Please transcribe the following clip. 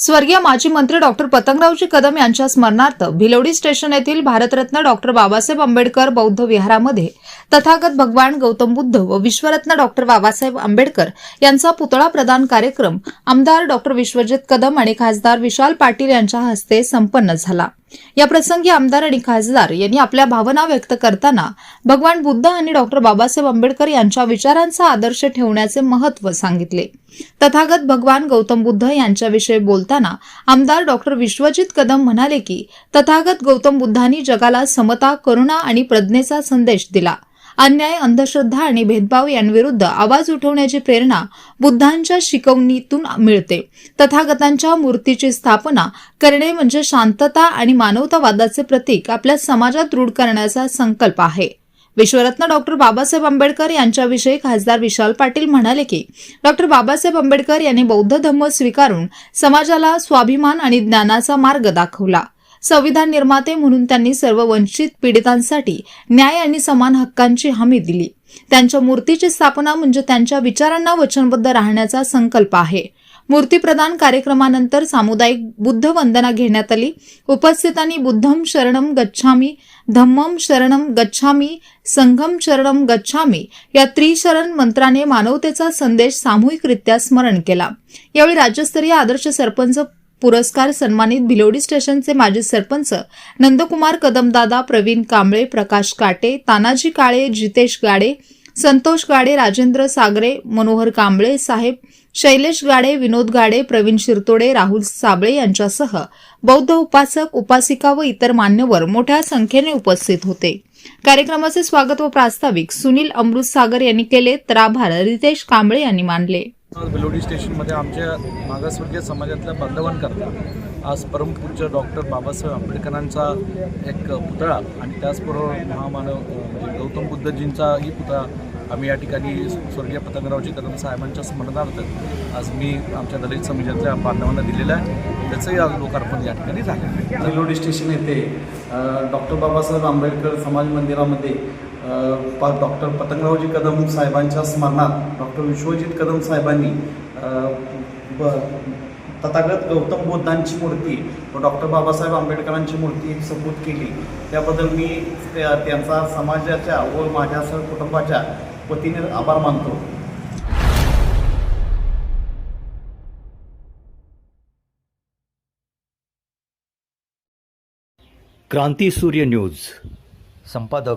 स्वर्गीय माजी मंत्री डॉक्टर पतंगरावजी कदम यांच्या स्मरणार्थ भिलवडी स्टेशन येथील भारतरत्न डॉक्टर बाबासाहेब आंबेडकर बौद्ध विहारामध्ये तथागत भगवान गौतम बुद्ध व विश्वरत्न डॉक्टर बाबासाहेब आंबेडकर यांचा पुतळा प्रदान कार्यक्रम आमदार डॉक्टर विश्वजित कदम आणि खासदार विशाल पाटील यांच्या हस्ते संपन्न झाला. या प्रसंगी आमदार आणि खासदार यांनी आपल्या भावना व्यक्त करताना भगवान बुद्ध आणि डॉक्टर बाबासाहेब आंबेडकर यांच्या विचारांचा आदर्श ठेवण्याचे महत्त्व सांगितले. तथागत भगवान गौतम बुद्ध यांच्याविषयी बोलताना आमदार डॉक्टर विश्वजित कदम म्हणाले की तथागत गौतम बुद्धांनी जगाला समता करुणा आणि प्रज्ञेचा संदेश दिला. अन्याय अंधश्रद्धा आणि भेदभाव यांविरुद्ध आवाज उठवण्याची प्रेरणा बुद्धांच्या शिकवणीतून मिळते. तथागतांच्या मूर्तीची स्थापना करणे म्हणजे शांतता आणि मानवतावादाचे प्रतीक आपल्या समाजात रूढ करण्याचा संकल्प आहे. विश्वरत्न डॉक्टर बाबासाहेब आंबेडकर यांच्याविषयी खासदार विशाल पाटील म्हणाले की डॉक्टर बाबासाहेब आंबेडकर यांनी बौद्ध धम्म स्वीकारून समाजाला स्वाभिमान आणि ज्ञानाचा मार्ग दाखवला. संविधान निर्माते म्हणून त्यांनी सर्व वंचित पीडितांसाठी न्याय आणि समान हक्कांची हमी दिली. त्यांच्या मूर्तीची स्थापना म्हणजे त्यांच्या विचारांना वचनबद्ध राहण्याचा संकल्प आहे. मूर्तीप्रदान कार्यक्रमानंतर सामुदायिक बुद्ध वंदना घेण्यात आली. उपस्थितांनी बुद्धम शरणम गच्छामी धम्मम शरणम गच्छामी संघम शरणम गच्छामी या त्रिशरण मंत्राने मानवतेचा संदेश सामूहिकरित्या स्मरण केला. यावेळी राज्यस्तरीय आदर्श सरपंच पुरस्कार सन्मानित भिलोडी स्टेशनचे माजी सरपंच नंदकुमार कदमदादा प्रवीण कांबळे प्रकाश काटे तानाजी काळे जितेश गाडे संतोष गाडे राजेंद्र सागरे मनोहर कांबळे साहेब शैलेश गाडे विनोद गाडे प्रवीण शिरतोडे राहुल साबळे यांच्यासह बौद्ध उपासक उपासिका व इतर मान्यवर मोठ्या संख्येने उपस्थित होते. कार्यक्रमाचे स्वागत व प्रास्ताविक सुनील अमृत सागर यांनी केले तर आभार रितेश कांबळे यांनी मानले. बेलोडी स्टेशनमध्ये आमच्या मागासवर्गीय समाजातल्या बांधवांकरता आज परमपूज्य डॉक्टर बाबासाहेब आंबेडकरांचा एक पुतळा आणि त्याचबरोबर महामानव म्हणजे गौतम बुद्धजींचाही पुतळा आम्ही या ठिकाणी स्वर्गीय पतंगरावजी कदम साहेबांच्या स्मरणार्थ आज मी आमच्या दलित समाजातल्या बांधवांना दिलेला आहे. त्याचंही आज लोकार्पण या ठिकाणी झालं बेलोडी स्टेशन येथे डॉक्टर बाबासाहेब आंबेडकर समाज मंदिरामध्ये डॉक्टर पतंगरावजी कदम साहेबांच्या स्मरणात डॉक्टर विश्वजित कदम साहेबांनी ब तथागत गौतम बुद्धांची मूर्ती व डॉक्टर बाबासाहेब आंबेडकरांची मूर्ती सबूत केली. त्याबद्दल मी त्या- त्यांचा समाजाच्या व माझ्यासह कुटुंबाच्या वतीने आभार मानतो. क्रांती सूर्य न्यूज. संपादक